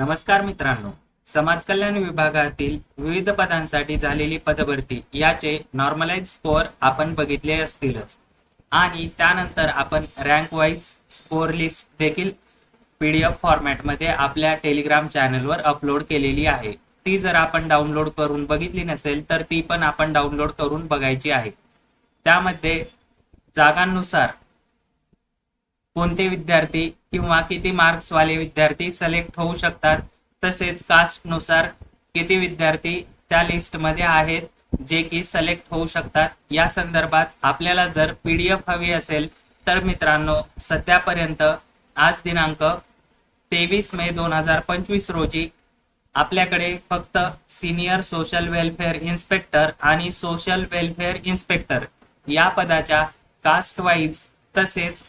नमस्कार मित्रांनो. समाज कल्याण विभागातील विविध पदांसाठी झालेली पदभरती याचे नॉर्मलाइज स्कोअर आपण बघितले असतीलच. आणि त्यानंतर आपण रँक वाईज स्कोअर लिस्ट देखील पीडीएफ फॉर्मॅटमध्ये आपल्या टेलिग्राम चॅनलवर अपलोड केलेली आहे. ती जर आपण डाउनलोड करून बघितली नसेल तर ती पण आपण डाउनलोड करून बघायची आहे. त्यामध्ये जागांनुसार कोणते विद्यार्थी किंवा किती मार्क्स वाले विद्यार्थी सिलेक्ट होऊ शकतात? तसेच कास्टनुसार किती विद्यार्थी त्या लिस्टमध्ये आहेत जे की सिलेक्ट होऊ शकतात? या संदर्भात आपल्याला जर पीडीएफ हवी असेल तर मित्रांनो सध्यापर्यंत आज दिनांक तेवीस मे दोन हजार पंचवीस रोजी आपल्याकडे फक्त सिनियर सोशल वेलफेअर इन्स्पेक्टर आणि सोशल वेलफेअर इन्स्पेक्टर या पदाच्या कास्ट वाईज तसेच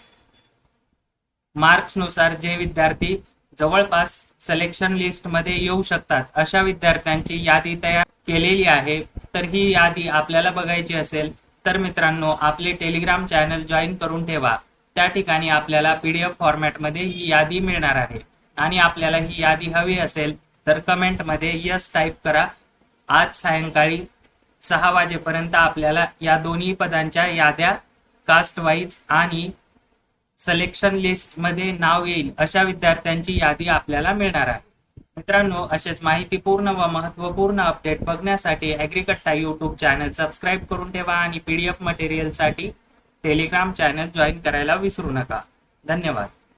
मार्क्सनुसार जे विद्यार्थी जवळपास सिलेक्शन लिस्टमध्ये येऊ शकतात अशा विद्यार्थ्यांची यादी तयार केलेली आहे. तर ही यादी आपल्याला बघायची असेल तर मित्रांनो आपले टेलिग्राम चॅनल जॉईन करून ठेवा. त्या ठिकाणी आपल्याला पीडीएफ फॉर्मॅटमध्ये ही यादी मिळणार आहे. आणि आपल्याला ही यादी हवी असेल तर कमेंटमध्ये यस टाईप करा. आज सायंकाळी सहा वाजेपर्यंत आपल्याला या दोन्ही पदांच्या याद्या कास्ट वाईज आणि सिलेक्शन लिस्टमध्ये नाव येईल अशा विद्यार्थ्यांची यादी आपल्याला मिळणार आहे. मित्रांनो असेच माहितीपूर्ण व महत्त्वपूर्ण अपडेट बघण्यासाठी ॲग्रिकट्टा युट्यूब चॅनल सबस्क्राईब करून ठेवा आणि पीडीएफ मटेरियलसाठी टेलिग्राम चॅनल जॉईन करायला विसरू नका. धन्यवाद.